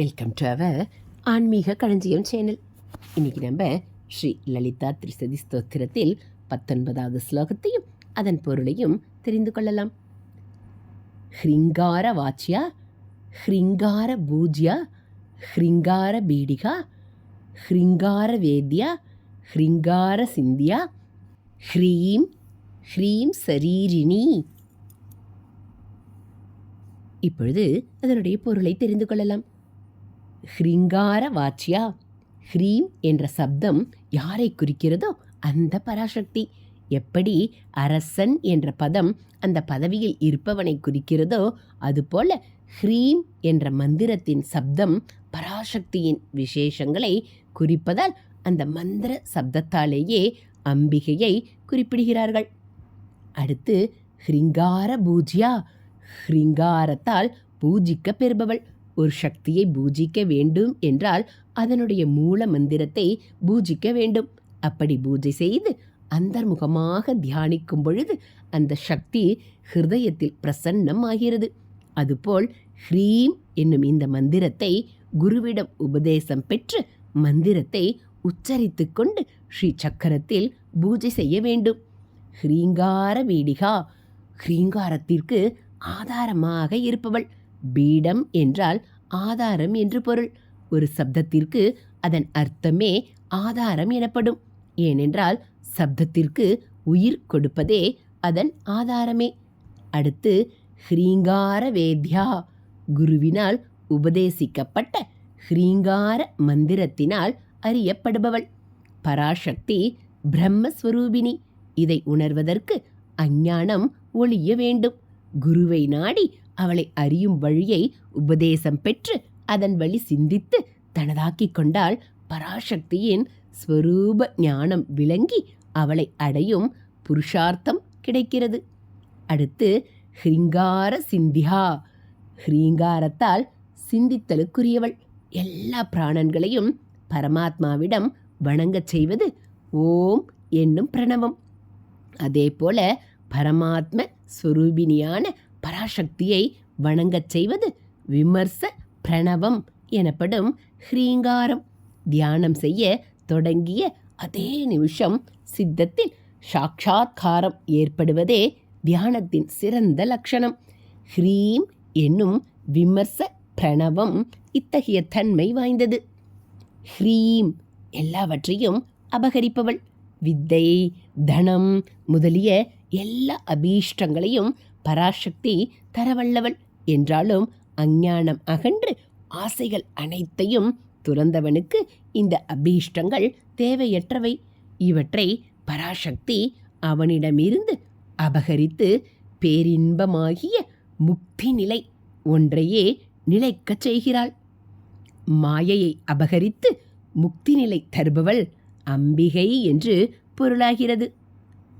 Welcome to our ஆன்மீக களஞ்சியம் channel இன்றைக்கி நம்ம ஸ்ரீ லலிதா திரிசதி ஸ்தோத்திரத்தில் பத்தொன்பதாவது ஸ்லோகத்தையும் அதன் பொருளையும் தெரிந்து கொள்ளலாம். ஹ்ரிங்கார வாச்சியா ஹ்ரிங்கார பூஜ்யா ஹ்ரிங்கார பீடிகா ஹ்ரிங்கார வேத்யா ஹ்ரிங்கார சிந்தியா ஹ்ரீம் ஹ்ரீம் சரீரிணி. இப்பொழுது அதனுடைய பொருளை தெரிந்து கொள்ளலாம். ஹ்ரிங்கார வாச்சியா? ஹ்ரீம் என்ற சப்தம் யாரை குறிக்கிறதோ அந்த பராசக்தி. எப்படி அரசன் என்ற பதம் அந்த பதவியில் இருப்பவனை குறிக்கிறதோ அதுபோல ஹ்ரீம் என்ற மந்திரத்தின் சப்தம் பராசக்தியின் விசேஷங்களை குறிப்பதால் அந்த மந்திர சப்தத்தாலேயே அம்பிகையை குறிப்பிடுகிறார்கள். அடுத்து ஹ்ரிங்கார பூஜ்யா. ஹ்ரிங்காரத்தால் பூஜிக்க பெறுபவள். ஒரு சக்தியை பூஜிக்க வேண்டும் என்றால் அதனுடைய மூல மந்திரத்தை பூஜிக்க வேண்டும். அப்படி பூஜை செய்து அந்தர்முகமாக தியானிக்கும் பொழுது அந்த சக்தி ஹிருதயத்தில் பிரசன்னம் ஆகிறது அதுபோல் ஹ்ரீம் என்னும் இந்த மந்திரத்தை குருவிடம் உபதேசம் பெற்று மந்திரத்தை உச்சரித்து கொண்டு ஸ்ரீ சக்கரத்தில் பூஜை செய்ய வேண்டும். ஹ்ரீங்கார வீடிகா ஹ்ரீங்காரத்திற்கு ஆதாரமாக இருப்பவள். பீடம் என்றால் ஆதாரம் என்று பொருள். ஒரு சப்தத்திற்கு அதன் அர்த்தமே ஆதாரம் எனப்படும். ஏனென்றால் சப்தத்திற்கு உயிர் கொடுப்பதே அதன் ஆதாரமே. அடுத்து ஹ்ரீங்கார வேத்யா. குருவினால் உபதேசிக்கப்பட்ட ஹ்ரீங்கார மந்திரத்தினால் அறியப்படுபவள். பராசக்தி பிரம்மஸ்வரூபிணி. இதை உணர்வதற்கு அஞ்ஞானம் ஒளிய வேண்டும். குருவை நாடி அவளை அறியும் வழியை உபதேசம் பெற்று அதன் வழி சிந்தித்து தனதாக்கிக் கொண்டால் பராசக்தியின் ஸ்வரூப ஞானம் விளங்கி அவளை அடையும் புருஷார்த்தம் கிடைக்கிறது. அடுத்து ஹ்ரிங்கார சிந்தியா ஹிரீங்காரத்தால் சிந்தித்தலுக்குரியவள். எல்லா பிராணன்களையும் பரமாத்மாவிடம் வணங்கச் செய்வது ஓம் என்னும் பிரணவம். அதே போல பரமாத்ம ஸ்வரூபினியான பராசக்தியை வணங்கச் செய்வது விமர்ச பிரணவம் எனப்படும் ஹ்ரீங்காரம். தியானம் செய்ய தொடங்கிய அதே நிமிஷம் சித்தத்தில் சாட்சா்காரம் ஏற்படுவதே தியானத்தின் சிறந்த லட்சணம். ஹ்ரீம் என்னும் விமர்ச பிரணவம் இத்தகைய தன்மை வாய்ந்தது. ஹ்ரீம் எல்லாவற்றையும் அபகரிப்பவள். வித்தை தனம் முதலிய எல்லா அபீஷ்டங்களையும் பராசக்தி தரவல்லவள் என்றாலும் அஞ்ஞானம் அகன்று ஆசைகள் அனைத்தையும் துறந்தவனுக்கு இந்த அபீஷ்டங்கள் தேவையற்றவை. இவற்றை பராசக்தி அவனிடமிருந்து அபகரித்து பேரின்பமாகிய முக்தி நிலை ஒன்றையே நிலைக்கச் செய்கிறாள். மாயையை அபகரித்து முக்தி நிலை தருபவள் அம்பிகை என்று பொருளாகிறது.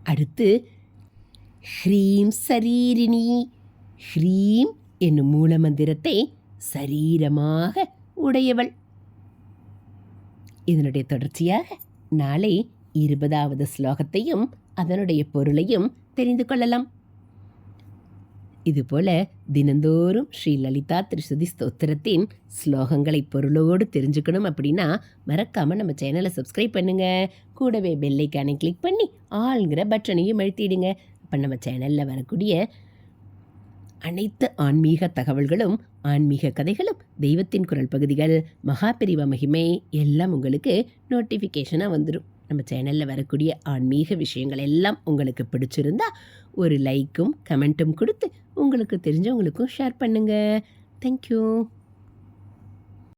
அடுத்து ஹ்ரீம் சரீரிணி. ஹ்ரீம் என்னும் மூலமந்திரத்தை சரீரமாக உடையவள். இதனுடைய தொடர்ச்சியாக நாளை இருபதாவது ஸ்லோகத்தையும் அதனுடைய பொருளையும் தெரிந்து கொள்ளலாம். இதுபோல தினந்தோறும் ஸ்ரீ லலிதா திரிசுதி ஸ்தோத்திரத்தின் ஸ்லோகங்களை பொருளோடு தெரிஞ்சுக்கணும் அப்படின்னா மறக்காமல் நம்ம சேனலை சப்ஸ்கிரைப் பண்ணுங்கள் கூடவே பெல்லைக்கானை கிளிக் பண்ணி ஆளுங்கிற பட்டனையும் அழுத்திடுங்க. அப்போ நம்ம சேனலில் வரக்கூடிய அனைத்து ஆன்மீக தகவல்களும் ஆன்மீக கதைகளும் தெய்வத்தின் குரல் பகுதிகள் மகாபிரிவ மகிமை எல்லாம் உங்களுக்கு நோட்டிஃபிகேஷனாக வந்துடும் நம்ம சேனலில் வரக்கூடிய ஆன்மீக விஷயங்கள் எல்லாம் உங்களுக்கு பிடிச்சிருந்தா ஒரு லைக்கும் கமெண்ட்டும் கொடுத்து உங்களுக்கு தெரிஞ்சவங்களுக்கும் ஷேர் பண்ணுங்கள் தேங்க்யூ